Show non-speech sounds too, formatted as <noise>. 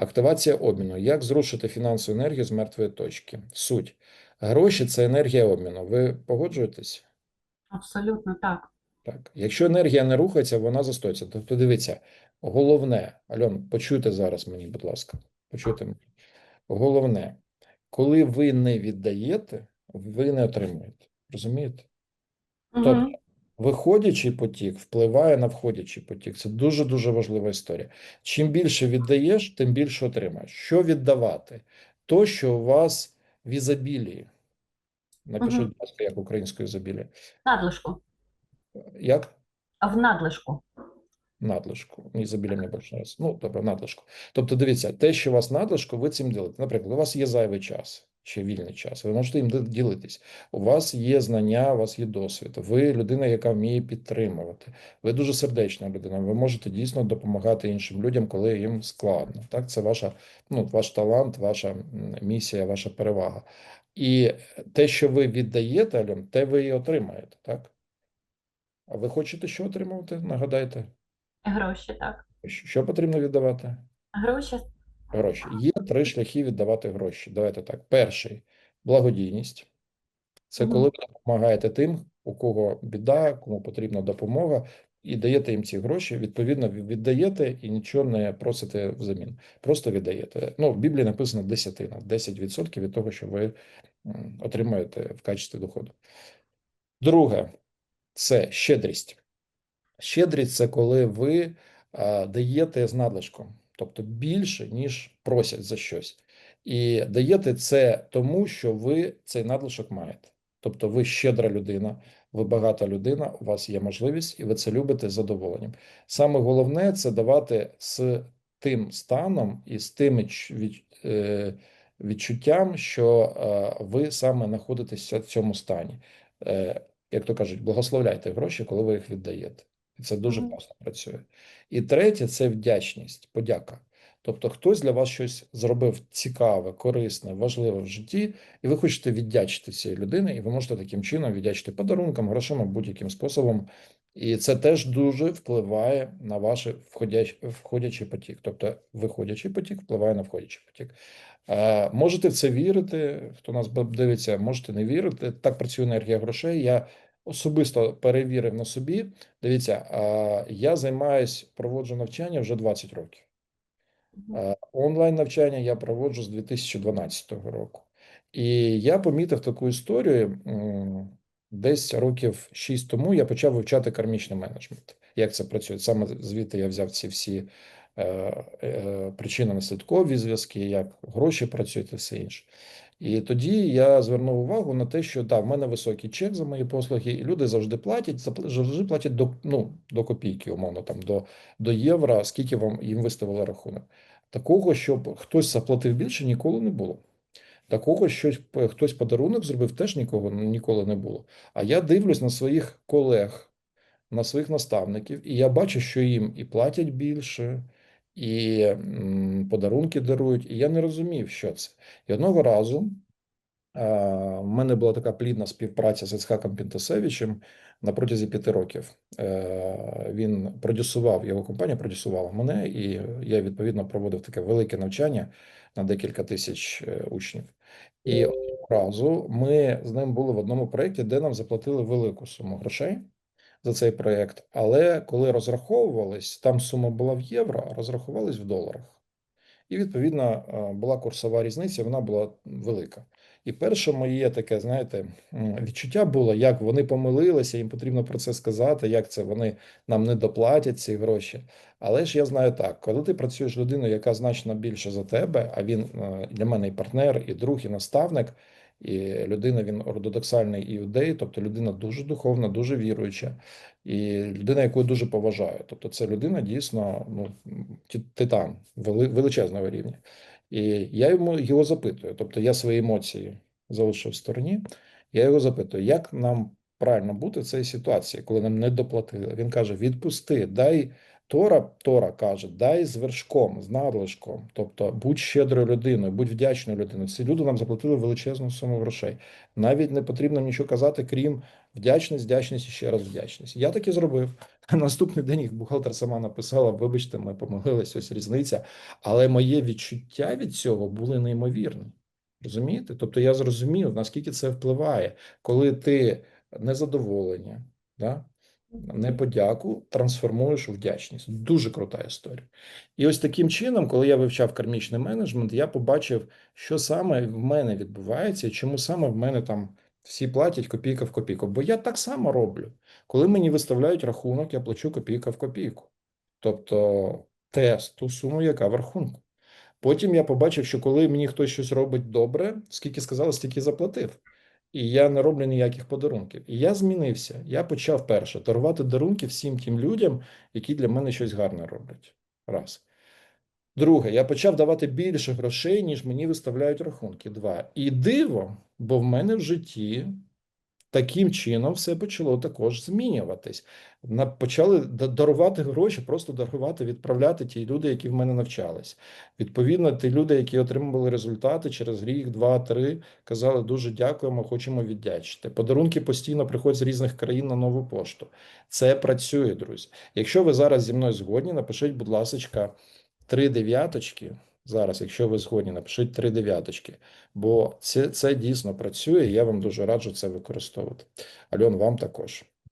Активація обміну. Як зрушити фінансову енергію з мертвої точки? Суть. Гроші це енергія обміну. Ви погоджуєтесь? Абсолютно так. Так. Якщо енергія не рухається, вона застоїться. Тобто, дивіться, головне, Альон, почуйте зараз мені, будь ласка. Почуйте мене. Головне, коли ви не віддаєте, ви не отримуєте. Розумієте? Тобто, Мгм. Виходячий потік впливає на входячий потік. Це дуже-дуже важлива історія. Чим більше віддаєш, тим більше отримаєш. Що віддавати? То, що у вас в ізобілії. Напишіть, будь ласка, як українською ізобілія. Надлишку. Як? А в надлишку. Надлишку. Ізобілія мені більше нравиться. Ну, добре, надлишку. Тобто, дивіться, те, що у вас надлишку, ви цим ділите. Наприклад, у вас є зайвий час чи вільний час. Ви можете їм ділитись. У вас є знання, у вас є досвід. Ви людина, яка вміє підтримувати. Ви дуже сердечна людина. Ви можете дійсно допомагати іншим людям, коли їм складно. Так, це ваша, ну, ваш талант, ваша місія, ваша перевага. І те, що ви віддаєте, Альон, те ви і отримаєте. Так? А ви хочете що отримувати? Нагадайте. Гроші, так. Що потрібно віддавати? Гроші. Гроші. Є три шляхи віддавати гроші. Давайте так. Перший благодійність. Це коли ви допомагаєте тим, у кого біда, кому потрібна допомога, і даєте їм ці гроші. Відповідно, віддаєте і нічого не просите взамін. Просто віддаєте. Ну, в Біблії написано десятина, 10% від того, що ви отримаєте в качестві доходу. Друге це щедрість. Щедрість це коли ви даєте з надлишком, тобто більше, ніж просять за щось. І даєте це тому, що ви цей надлишок маєте. Тобто ви щедра людина, ви багата людина, у вас є можливість, і ви це любите з задоволенням. Саме головне це давати з тим станом і з тим відч- від- е, відчуттям, що е, ви саме знаходитеся в цьому стані. Е, Як то кажуть, благословляйте гроші, коли ви їх віддаєте. І це дуже класно працює. І третє це вдячність, подяка. Тобто, хтось для вас щось зробив цікаве, корисне, важливе в житті, і ви хочете віддячити цій людині, і ви можете таким чином віддячити подарунком, грошима, будь-яким способом. І це теж дуже впливає на ваш входяч, входячий потік. Тобто, виходячий потік впливає на входячий потік. Е, Можете в це вірити, хто нас дивиться, можете не вірити. Так працює енергія грошей. Я особисто перевірив на собі. Дивіться, я займаюсь, проводжу навчання вже 20 років. Онлайн навчання я проводжу з 2012 року. І я помітив таку історію. Десь років 6 тому я почав вивчати кармічний менеджмент. Як це працює? Саме звідти я взяв ці всі е, е, причинно-наслідкові зв'язки, як гроші працюють і все інше. І тоді я звернув увагу на те, що да, в мене високий чек за мої послуги, і люди завжди платять, завжди платять до, ну, до копійки, умовно, там, до, до євро, скільки вам їм виставили рахунок. Такого, щоб хтось заплатив більше, ніколи не було. Такого, що хтось подарунок зробив, теж нікого ніколи не було. А я дивлюсь на своїх колег, на своїх наставників, і я бачу, що їм і платять більше, і подарунки дарують. І я не розумів, що це. І одного разу в мене була така плідна співпраця з Іцхаком Пінтасевичем на протязі п'яти років. Е, Він продюсував, його компанія продюсувала мене, і я відповідно проводив таке велике навчання на декілька тисяч е, учнів. І одного разу ми з ним були в одному проєкті, де нам заплатили велику суму грошей за цей проєкт. Але коли розраховувались, там сума була в євро, а розрахувались в доларах. І відповідно е, була курсова різниця, вона була велика. І перше моє таке, знаєте, відчуття було, як вони помилилися, їм потрібно про це сказати, як це вони нам не доплатять ці гроші. Але ж я знаю так, коли ти працюєш людиною, яка значно більше за тебе, а він е, для мене і партнер, і друг, і наставник, і людина він ортодоксальний іудей, тобто людина дуже духовна, дуже віруюча, і людина, яку я дуже поважаю. Тобто, це людина дійсно ну, титан величезного рівня. І я йому його запитую. Тобто я свої емоції залишив в стороні. Я його запитую, як нам правильно бути в цій ситуації, коли нам не доплатили. Він каже: відпусти, дай Тора, Тора каже: дай з вершком, з надлишком. Тобто будь щедрою людиною, будь вдячною людиною. Ці люди нам заплатили величезну суму грошей. Навіть не потрібно нічого казати, крім вдячність, вдячність і ще раз вдячність. Я так і зробив. <laughs> Наступний день їх бухгалтер сама написала: вибачте, ми помилились, ось різниця. Але моє відчуття від цього були неймовірні. Розумієте? Тобто я зрозумів, наскільки це впливає, коли ти незадоволення, да? Неподяку трансформуєш у вдячність. Дуже крута історія. І ось таким чином, коли я вивчав кармічний менеджмент, я побачив, що саме в мене відбувається, і чому саме в мене там всі платять копійка в копійку. Бо я так само роблю. Коли мені виставляють рахунок, я плачу копійка в копійку. Тобто тест, ту суму, яка в рахунку. Потім я побачив, що коли мені хтось щось робить добре, скільки сказали, стільки заплатив. І я не роблю ніяких подарунків. І я змінився. Я почав перше дарувати дарунки всім тим людям, які для мене щось гарне роблять. Раз. Друге, я почав давати більше грошей, ніж мені виставляють рахунки. Два. І диво, бо в мене в житті таким чином все почало також змінюватись. Почали дарувати гроші, просто дарувати, відправляти ті люди, які в мене навчались. Відповідно, ті люди, які отримували результати через рік, два, три, казали дуже дякуємо, хочемо віддячити. Подарунки постійно приходять з різних країн на нову пошту. Це працює, друзі. Якщо ви зараз зі мною згодні, напишіть, будь ласка, три дев'яточки. Зараз, якщо ви згодні, напишіть три дев'яточки, бо це, це дійсно працює. і Я вам дуже раджу це використовувати. Альон, вам також.